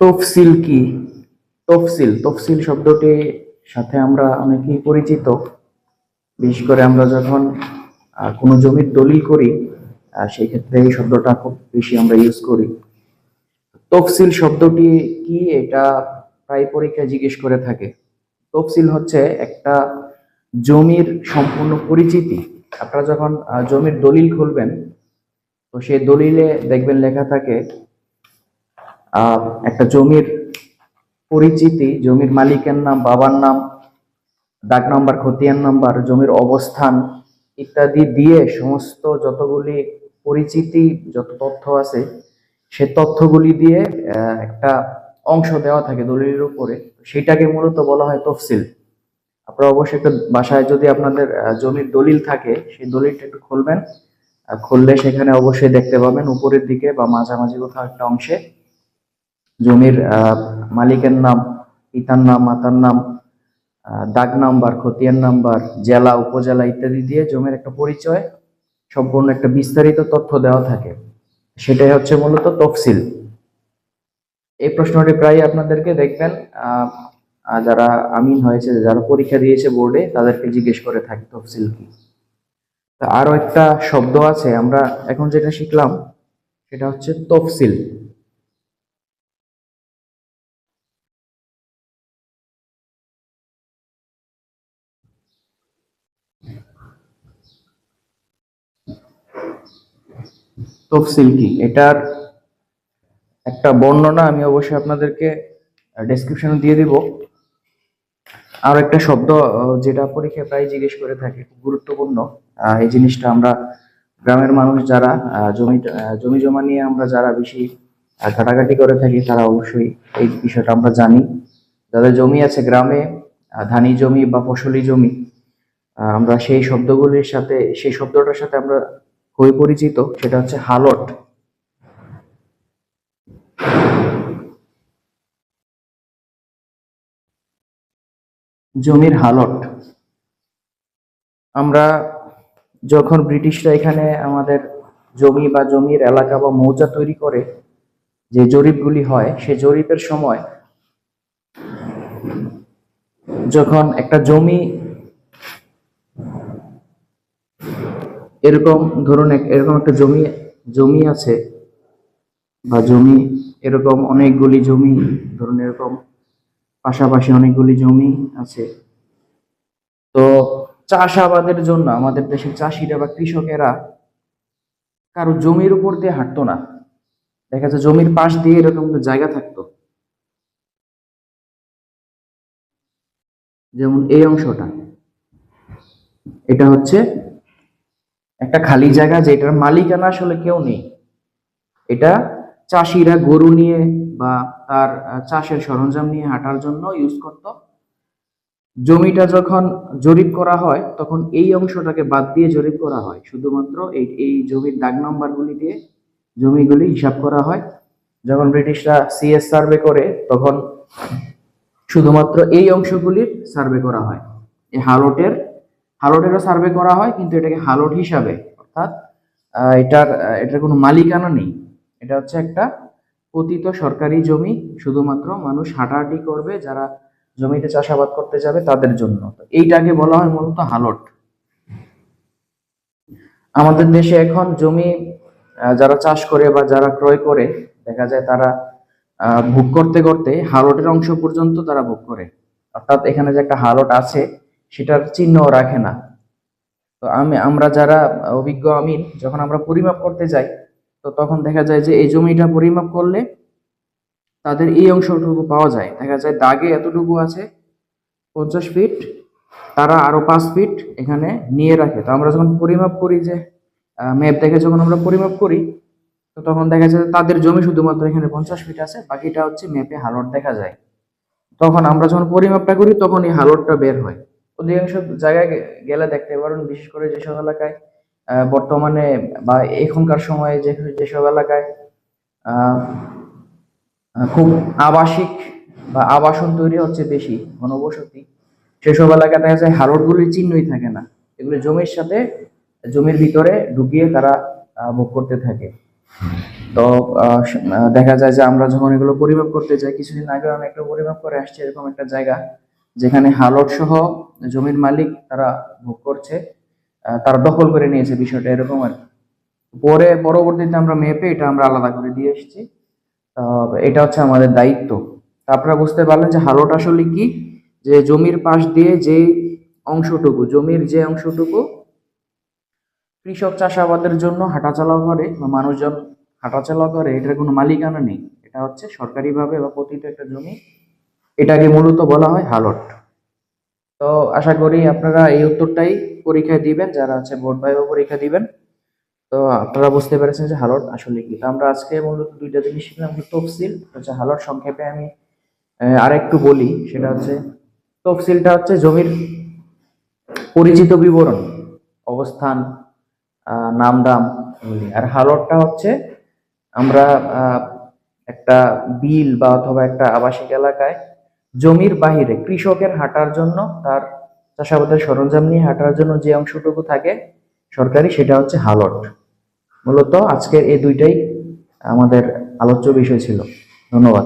তফসিল কি? তফসিল তফসিল শব্দটি সাথে আমরা অনেকেই পরিচিত। বিশেষ করে আমরা যখন কোনো জমির দলিল করি সেই ক্ষেত্রে এই শব্দটা খুব বেশি আমরা ইউজ করি। তফসিল শব্দটি কি এটা প্রায় পরীক্ষায় জিজ্ঞেস করে থাকে। তফসিল হচ্ছে একটা জমির সম্পূর্ণ পরিচিতি। আপনারা যখন জমির দলিল খুলবেন, তো সেই দলিলে দেখবেন লেখা থাকে একটা জমির পরিচিতি, জমির মালিকের নাম, বাবার নাম, ডাক নাম্বার, খতিয়ান নাম্বার, জমির অবস্থান ইত্যাদি দিয়ে সমস্ত যতগুলি পরিচিতি, যত তথ্য আছে, সে তথ্যগুলি দিয়ে একটা অংশ দেওয়া থাকে দলিলের উপরে। সেটাকে মূলত বলা হয় তফসিল। আপনারা অবশ্যই একটা বাসায় যদি আপনাদের জমির দলিল থাকে, সেই দলিলটা একটু খুলবেন। খুললে সেখানে অবশ্যই দেখতে পাবেন উপরের দিকে বা মাঝামাঝি কোথাও একটা অংশে। জমির মালিকের নাম, পিতার নাম, মাতার নাম দাগ নাম্বার, খতিয়ান নাম্বার, জেলা, উপজেলা ইত্যাদি দিয়ে জমির একটা পরিচয়, সম্পূর্ণ একটা বিস্তারিত তথ্য দেওয়া থাকে। সেটাই হচ্ছে মূলত তফসিল। এই প্রশ্নটি প্রায় আপনাদেরকে দেখবেন যারা আমিন হয়েছে, যারা পরীক্ষা দিয়েছে বোর্ডে, তাদেরকে জিজ্ঞেস করে থাকি তফসিল কি। তা আরও একটা শব্দ আছে, আমরা এখন যেটা শিখলাম, সেটা হচ্ছে তফসিল। তফসিল কি? এটার একটা বর্ণনা আমি অবশ্যই আপনাদেরকে ডেসক্রিপশনে দিয়ে দিব। আর একটা শব্দ যেটা পরীক্ষায় প্রায় জিজ্ঞেস করে থাকে, খুব গুরুত্বপূর্ণ। এই জিনিসটা আমরা গ্রামের মানুষ যারা জমি জমি জমা নিয়ে আমরা যারা বেশি ঘাটাঘাটি করে থাকি, তারা অবশ্যই এই বিষয়টা আমরা জানি। যাদের জমি আছে গ্রামে ধানি জমি বা ফসলি জমি আমরা সেই শব্দগুলির সাথে, সেই শব্দটার সাথে আমরা খুবই পরিচিত, সেটা হচ্ছে হালট। জমির হালট। আমরা যখন ব্রিটিশরা এখানে আমাদের জমি বা জমির এলাকা বা মৌজা তৈরি করে, যে জরিপগুলি হয়, সে জরিপের সময় যখন একটা জমি এরকম ধরুন এরকম একটা জমি জমি আছে বা জমি, এরকম অনেকগুলি জমি, ধরুন এরকম পাশাপাশি অনেকগুলি জমি আছে। তো চাষাবাদের জন্য আমাদের দেশের চাষিরা বা কৃষকেরা কারও জমির উপর দিয়ে হাঁটতো না। দেখা যায় জমির পাশ দিয়ে এরকম জায়গা থাকতো। যেমন এই অংশটা। এটা হচ্ছে একটা খালি জায়গা যেটার মালিকানা আসলে কেউ নেই। এটা চাষিরা গরু নিয়ে বা তার চাষের সরঞ্জাম নিয়ে হাঁটার জন্য ইউজ করত। জমিটা যখন জরিপ করা হয়, তখন এই অংশটাকে বাদ দিয়ে জরিপ করা হয়। শুধুমাত্র এই এই জমির দাগ নম্বরগুলি দিয়ে জমিগুলি হিসাব করা হয়। যখন ব্রিটিশরা সিএস সার্ভে করে, তখন শুধুমাত্র এই অংশগুলির সার্ভে করা হয়। এই হালটের হালটেরও সার্ভে করা হয়, কিন্তু এটাকে হালট হিসাবে, অর্থাৎ এটার এটার কোনো মালিকানা নেই। এটা হচ্ছে একটা পতিত সরকারি জমি, শুধুমাত্র মানুষ হাঁটাহাঁটি করবে, যারা জমিতে চাষাবাদ করতে যাবে তাদের জন্য। এইটাকে বলা হয় মূলত হালট। আমাদের দেশে এখন জমি যারা চাষ করে বা যারা ক্রয় করে, দেখা যায় তারা ভোগ করতে করতে হালটের অংশ পর্যন্ত তারা ভোগ করে। অর্থাৎ এখানে যে একটা হালট আছে সেটার চিহ্ন রাখে না। তো আমি, আমরা যারা অভিজ্ঞ আমিন যখন আমরা পরিমাপ করতে যাই, তো তখন দেখা যায় যে এই জমিটা পরিমাপ করলে তাদের এই অংশটুকু পাওয়া যায়। দেখা যায় দাগে এতটুকু আছে, পঞ্চাশ ফিট, তারা আরও পাঁচ ফিট এখানে নিয়ে রাখে। তো আমরা যখন পরিমাপ করি যে ম্যাপ দেখে যখন আমরা পরিমাপ করি, তো তখন দেখা যায় তাদের জমি শুধুমাত্র এখানে পঞ্চাশ ফিট আছে, বাকিটা হচ্ছে ম্যাপে হালট দেখা যায়। তখন আমরা যখন পরিমাপটা করি তখন এই হালটটা বের হয়। অধিকাংশ জায়গায় গেলে দেখতে পারেন বিশেষ করে যেসব এলাকায় বর্তমানে বা এখনকার সময়ে যে, যেসব এলাকায় খুব আবাসিক বা আবাসন তৈরি হচ্ছে বেশি ঘনবসতি সেসব এলাকায় দেখা যায় হারটগুলির চিহ্নই থাকে না। এগুলি জমির সাথে, জমির ভিতরে ঢুকিয়ে তারা ভোগ করতে থাকে। তো দেখা যায় যে আমরা যখন এগুলো পরিমাপ করতে যাই, কিছুদিন আগে আমি একটা পরিমাপ করে আসছি এরকম একটা জায়গা। যেখানে হালট সহ জমির মালিক তারা ভোগ করছে তারা দখল করে নিয়েছে বিষয়টা এরকম আর। পরে পরবর্তীতে আমরা মেপে এটা আমরা আলাদা করে দিয়ে এসেছি। এটা হচ্ছে আমাদের দায়িত্ব। আপনারা বুঝতে পারলেন যে হালট আসলে কি? যে জমির পাশ দিয়ে যে অংশটুকু, জমির যে অংশটুকু কৃষক চাষাবাদের জন্য হাঁটাচলা করে বা মানুষজন হাঁটাচলা করে, এটার কোনো মালিকানা নেই। এটা হচ্ছে সরকারিভাবে বা পতিত একটা জমি এটাকে মূলত বলা হয় হালট। তো আশা করি আপনারা এই উত্তরটাই পরীক্ষায় দিবেন যারা হচ্ছে বোর্ড ভাইবা পরীক্ষা দিবেন। তো আপনারা বুঝতে পেরেছেন যে হালট আসলে কি। তো আমরা আজকে মূলত দুইটা জিনিস শিখলাম তফসিল হচ্ছে হালট সংক্ষেপে আমি আহ, আরেকটু বলি। সেটা হচ্ছে তফসিলটা হচ্ছে জমির পরিচিত বিবরণ অবস্থান নাম দাম আর হালটটা হচ্ছে আমরা একটা বিল বা অথবা একটা আবাসিক এলাকায় জমির বাহিরে কৃষকের হাঁটার জন্য, তার চাষাবাদের সরঞ্জাম নিয়ে হাঁটার জন্য যে অংশটুকু থাকে সরকারি, সেটা হচ্ছে হালট। মূলত আজকের এই দুইটাই আমাদের আলোচ্য বিষয় ছিল। ধন্যবাদ।